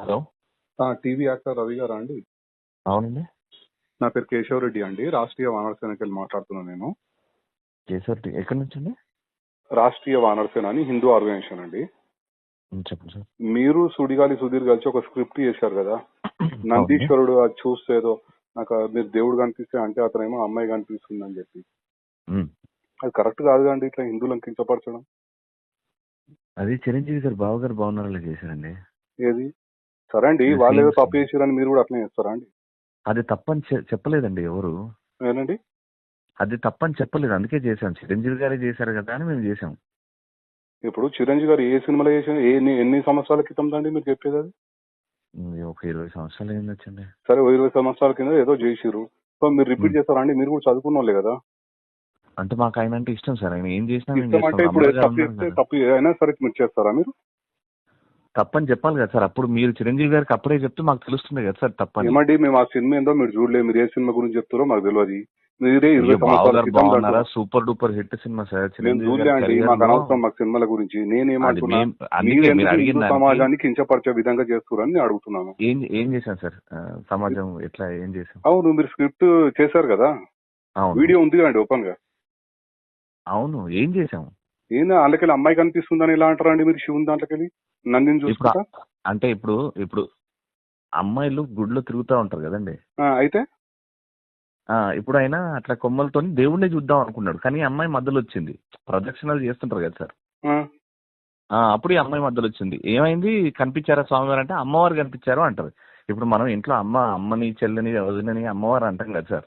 Hello. TV actor Ravi గారా అండి? అవునండి. నా పేరు కేశవ్ రెడ్డి అండి. రాష్ట్రీయ వానర సేనకి వెళ్ళి మాట్లాడుతున్నాను నేను. కేశవ్ రెడ్డి ఎక్కడి నుంచి అండి? రాష్ట్రీయ వానర సేన అని హిందూ ఆర్గనైజేషన్ అండి. చెప్పండి సార్. మీరు సుడిగాలి సుధీర్ కలిసి ఒక స్క్రిప్ట్ చేశారు కదా? నందీశ్వరుడు అది చూస్తే ఏదో నాకు మీరు దేవుడు కనిపిస్తే అంటే అతనేమో అమ్మాయి కనిపిస్తుంది అని చెప్పి. అది కరెక్ట్ కాదు అండి ఇట్లా హిందువులను కించపరచడం? అది చిరంజీవి గారు బావ గారు బాగున్నారని చేశారండి. ఏది? సరే అండి వాళ్ళు ఏదో తప్పు చేశారని మీరు కూడా అట్లనే చేస్తారా అండి? అది తప్పని చెప్పలేదండి ఎవరు. ఏనండి అది తప్పని చెప్పలేదు అందుకే చేశాం. చిరంజీవి గారే చేశారు కదా అని మేము చేసాం ఇప్పుడు చిరంజీవి గారు ఏ సినిమాలో చేసిన ఎన్ని- ఎన్ని సంవత్సరాల క్రితం అండి మీరు చెప్పేది అది? ఒక ఇరవై సంవత్సరాలు వచ్చింది సరే ఇరవై సంవత్సరాల కింద ఏదో చేసిరు సో మీరు రిపీట్. చేస్తారా అండి? మీరు కూడా చదువుకున్న వాళ్ళే కదా? అంటే మాకు ఆయన అంటే ఇష్టం సార్. ఆయన ఏం చేసినా అంటే. ఇప్పుడు చేస్తే. తప్పు అయినా సరే మీరు చేస్తారా మీరు? తప్పని చెప్పాలి కదా సార్. అప్పుడు మీరు చిరంజీవి గారికి అప్పుడే చెప్తే మాకు తెలుస్తుంది కదా సార్ తప్పని. ఏమండి మేము ఆ సినిమా ఏందో మీరు చూడలేదు. మీరు ఏ సినిమా గురించి చెప్తారో మాకు తెలియదు. మీరే ఇరవై సంవత్సరాల క్రితం బాగున్నారా? Super duper hit cinema sir మేము చిరంజీవి చూడలే గారి అండి career మాకు లో. అనవసరం మాకు సినిమాల గురించి. నేనేమంటున్నా మీరు ఎందుకు హిందూ సమాజాన్ని కించపరిచే విధంగా చేస్తున్నారని నేను అడుగుతున్నాను. ఏం ఏం చేశాం సార్? సమాజం ఎట్లా ఏం చేశాం? అవును మీరు స్క్రిప్ట్ చేశారు కదా. వీడియో ఉంది కదండి ఓపెన్గా అవును ఏం చేశాం? ఏంది అందుకెళ్ళి అమ్మాయి కనిపిస్తుందని ఎలా అంటారండి మీరు శివుని దాంట్లోకెళ్ళి? నందిని చూసుకుంటా? అంటే ఇప్పుడు ఇప్పుడు అమ్మాయిలు గుడిలో తిరుగుతూ ఉంటారు కదండి. అయితే? ఆ ఇప్పుడు ఆయన అట్లా కొమ్మలతో దేవుణ్ణి చూద్దాం అనుకున్నాడు. కానీ అమ్మాయి మధ్యలో వచ్చింది. ప్రదక్షిణలు చేస్తుంటారు కదా సార్. అప్పుడు ఈ అమ్మాయి మధ్యలో వచ్చింది. ఏమైంది? కనిపించారా స్వామివారు అంటే అమ్మవారు కనిపించారు అంటారు. ఇప్పుడు మనం ఇంట్లో అమ్మ అమ్మని చెల్లని వదినని అమ్మవారు అంటాం కదా సార్.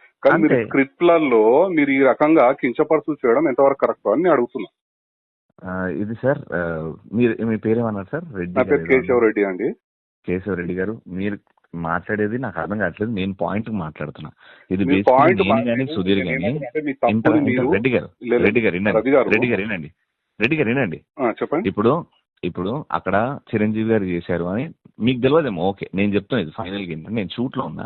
కానీ మీరు. స్క్రిప్ట్లలో మీరు ఈ రకంగా కించపరుచు చేయడం ఎంతవరకు కరెక్ట్ అని నేను అడుగుతున్నా ఇది సార్ మీరు మీ పేరేమన్నారు సార్? రెడ్డి నా పేరు కేశవ్. రెడ్డి అండి. కేశవ్ రెడ్డి గారు మీరు మాట్లాడేది నాకు అర్థం కావట్లేదు నేను పాయింట్ మాట్లాడుతున్నా. ఇది మీ పాయింట్ నేను కానీ సుధీర్ కానీ మీ ఇంటర్ తప్పుని ఇంటర్ మీరు రెడ్డి గారు లేదు, రెడ్డి గారు వినండి. రవి గారు. రెడ్డి గారు వినండి. రెడ్డి గారు వినండి. ఆ, చెప్పండి. ఇప్పుడు ఇప్పుడు అక్కడ చిరంజీవి గారు చేశారు అని మీకు తెలియదేమో ఓకే. నేను చెప్తాను ఇది ఫైనల్గా ఏంటంటే నేను షూట్లో ఉన్నా.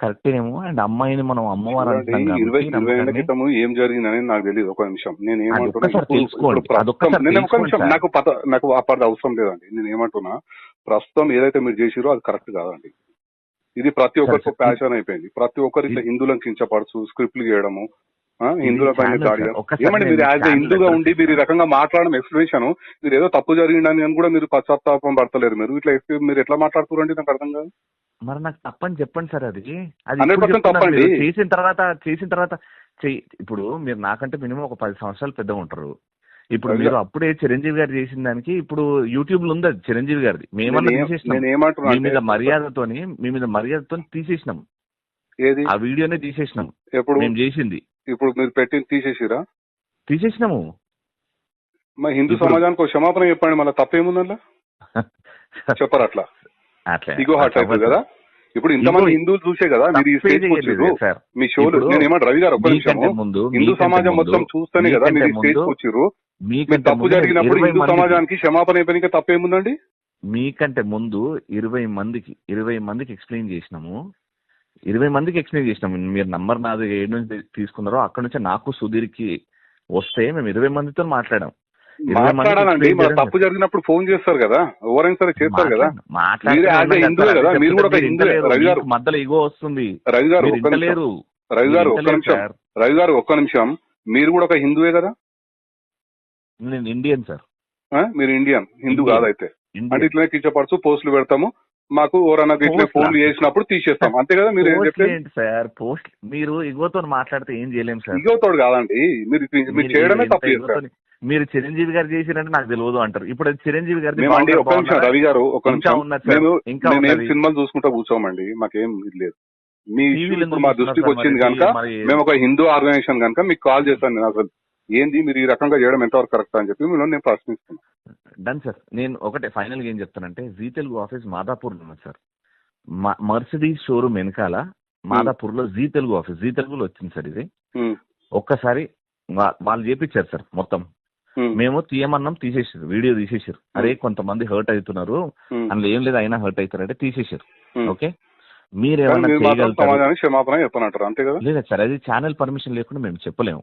కరెక్టేనేమో. అండ్ అమ్మాయిని మనం అమ్మవారు చూడండి, ఇరవై ఇరవై ఏళ్ళ ఏం జరిగిందని నాకు తెలియదు ఒక నిమిషం. నేను ఏమంటున్నా ఒక నిమిషం. నాకు పత నాకు అప్పటి అవసరం లేదండి. నేను ఏమంటున్నా ప్రస్తుతం ఏదైతే మీరు చేసిరో అది కరెక్ట్ కాదండి. ఇది ప్రతి ఒక్కరికి ప్యాషన్ అయిపోయింది. ప్రతి ఒక్కరు ఇట్లా హిందువులను కించపరచు స్క్రిప్ట్లు చేయడము ఆ, హిందువుల పైన ఏమండి మీరు యాజ్ హిందూగా ఉండి మీరు ఈ రకంగా మాట్లాడడం ఎక్స్ప్లెనేషన్? మీరు ఏదో తప్పు జరిగిందని అని కూడా మీరు పశ్చాత్తాపం పడతలేరు మీరు. ఇట్లా మీరు ఎట్లా మాట్లాడుతున్నారండి నాకు అర్థం కాదు? మరి నాకు తప్పని చెప్పండి సార్ అది. అది 100% ఇప్పుడు చెప్తున్నాను తప్పండి. మీరు. చేసిన తర్వాత చేసిన తర్వాత ఇప్పుడు మీరు నాకంటే మినిమం ఒక పది సంవత్సరాలు పెద్దగా ఉంటారు. ఇప్పుడు. మీరు అప్పుడే చిరంజీవి గారు చేసిన దానికి ఇప్పుడు యూట్యూబ్లో ఉంది అది చిరంజీవి గారిది. మేమన్నా మీ మీద మర్యాదతోని మీ మీద మర్యాదతో తీసేసినాం. ఏది? ఆ వీడియోనే తీసేసినాం. ఎప్పుడు? మేము చేసింది. ఇప్పుడు మీరు పెట్టింది తీసేసిరా? తీసేసినాము. మరి హిందూ సమాజానికి ఒక క్షమాపణ చెప్పండి మళ్ళీ తప్పేముందల్లా చెప్పరు అట్లా? అట్లా. ఇగో హార్ట్ అవుతుంది కదా? ఇప్పుడు ఇంతమంది హిందువులు చూసే కదా మీరు ఈ స్టేజ్ వచ్చిర్రు సార్. మీ షోలు ఇప్పుడు నేను ఏమంటారు రవి గారు ఒక్క ముందు హిందూ సమాజం మొత్తం చూస్తేనే కదా మీరు ఈ స్టేజ్ మీరు మీకంటే తప్పు జరిగినప్పుడు హిందూ సమాజానికి క్షమాపణ అయిపోయిన తప్పేముందండి? మీకంటే ముందు ఇరవై మందికి ఇరవై మందికి ఎక్స్ప్లెయిన్ చేసినాము. ఇరవై మందికి ఎక్స్ప్లెయిన్ చేసినాము మీరు నంబర్ నాది ఏడు నుంచి తీసుకున్నారో అక్కడ నుంచి నాకు సుధీర్కి వస్తే మేము ఇరవై మందితో మాట్లాడాం. మాట్లాడాలండి. మన తప్పు జరిగినప్పుడు ఫోన్ చేస్తారు కదా? ఎవరైనా సరే చేస్తారు కదా? మీరు కూడా హిందువే. రవి గారు. మధ్యలో ఇగో వస్తుంది. రవి గారు రవి గారు ఒక్క నిమిషం. రవి గారు ఒక్క నిమిషం. మీరు కూడా ఒక హిందువే కదా? నేను ఇండియన్ సార్? మీరు ఇండియన్. హిందూ. కాదైతే. అంటే ఇట్లనే కించపడుతూ పోస్టులు పెడతాము. మాకు ఎవరన్నా ఇట్లే? ఫోన్లు చేసినప్పుడు తీసేస్తాం. అంతే కదా మీరు ఏం సార్? పోస్ట్ మీరు ఇగోతో మాట్లాడితే ఏం చేయలేం సార్? ఇగోతోడు కాదండి. మీరు మీరు చేయడమే తప్పు మీరు చిరంజీవి గారు చేసిరంటే నాకు తెలియదు అంటారు. ఇప్పుడు చిరంజీవి గారి ఒక్క నిమిషం రవి గారు ఇంకా నిమిషం. ఇంకా. సినిమాలు చూసుకుంటా కూర్చోమండి. మాకేం ఇది లేదు. మీ ఇప్పుడు మా దృష్టికి వచ్చింది? కనుక మేము ఒక హిందూ ఆర్గనైజేషన్ కనుక మీకు కాల్ చేస్తాను నేను అసలు. ఏంది? మీరు ఈ రకంగా చేయడం ఎంతవరకు కరెక్ట్ అని చెప్పి మిమ్మల్ని నేను ప్రశ్నిస్తున్నాను. డన్ సార్ నేను ఒకటే ఫైనల్గా ఏం చెప్తానంటే జీ తెలుగు ఆఫీస్ మాదాపూర్లో ఉంది సార్ మర్సిడీస్ షోరూమ్ వెనకాల మాదాపూర్లో జీ తెలుగు ఆఫీస్ జీ తెలుగులో వచ్చింది సార్ ఇది. ఒక్కసారి వాళ్ళు చేపించారు సార్ మొత్తం. మేము. తీయమన్నాం తీసేసారు వీడియో తీసేసారు అరే కొంతమంది హర్ట్ అవుతున్నారు. అందులో ఏం లేదు అయినా హర్ట్ అవుతారంటే తీసేసారు. ఓకే? మీరు మాత్రం చేయగలుగుతారు? లేదా సార్ అది ఛానల్ పర్మిషన్ లేకుండా మేము చెప్పలేము.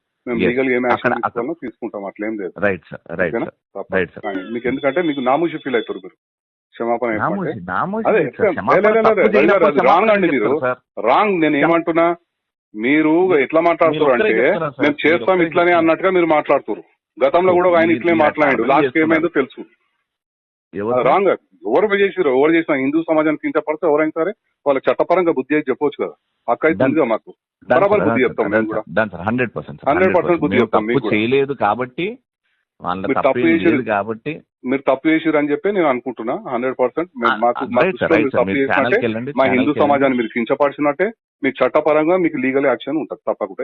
మేము Yes. లీగల్ ఏం యాక్షన్ అక్కడ- తీసుకోవాలో తీసుకుంటాం అట్లేం లేదు రైట్ సార్ రైట్ ఓకేనా? సార్ తప్ప. రైట్ సార్ కానీ మీకు ఎందుకంటే మీకు నామూషి ఫీల్ అవుతారు మీరు క్షమాపణ అదే, అది wrong అండి మీరు. రాంగ్ నేను ఏమంటున్నా మీరు ఎట్లా మాట్లాడుతున్నారు అంటే. మేము చేస్తాం ఇట్లానే. అన్నట్టుగా మీరు మాట్లాడుతున్నారు గతంలో కూడా ఆయన ఇట్లే మాట్లాడాడు లాస్ట్. ఏమైందో తెలుసు రాంగ్ ఎవరు చేసిరు ఎవరు చేసినా హిందూ సమాజానికి కించపడితే ఎవరైనా సరే వాళ్ళకి చట్టపరంగా బుద్ధి అయితే చెప్పొచ్చు కదా. కదా మాకు. బరాబర్ బుద్ధి చెప్తాం మేము కూడా. హండ్రెడ్ పర్సెంట్ 100% బుద్ధి చెప్తాం మీకు. చేయలేదు కాబట్టి తప్పు కాబట్టి. మీరు తప్పు చేసిరు అని చెప్పి నేను అనుకుంటున్నా. హండ్రెడ్ పర్సెంట్ మాకు మా హిందూ. సమాజాన్ని మీరు కించపరిచినట్టే మీకు చట్టపరంగా మీకు లీగల్ యాక్షన్ ఉంటుంది తప్పకుండా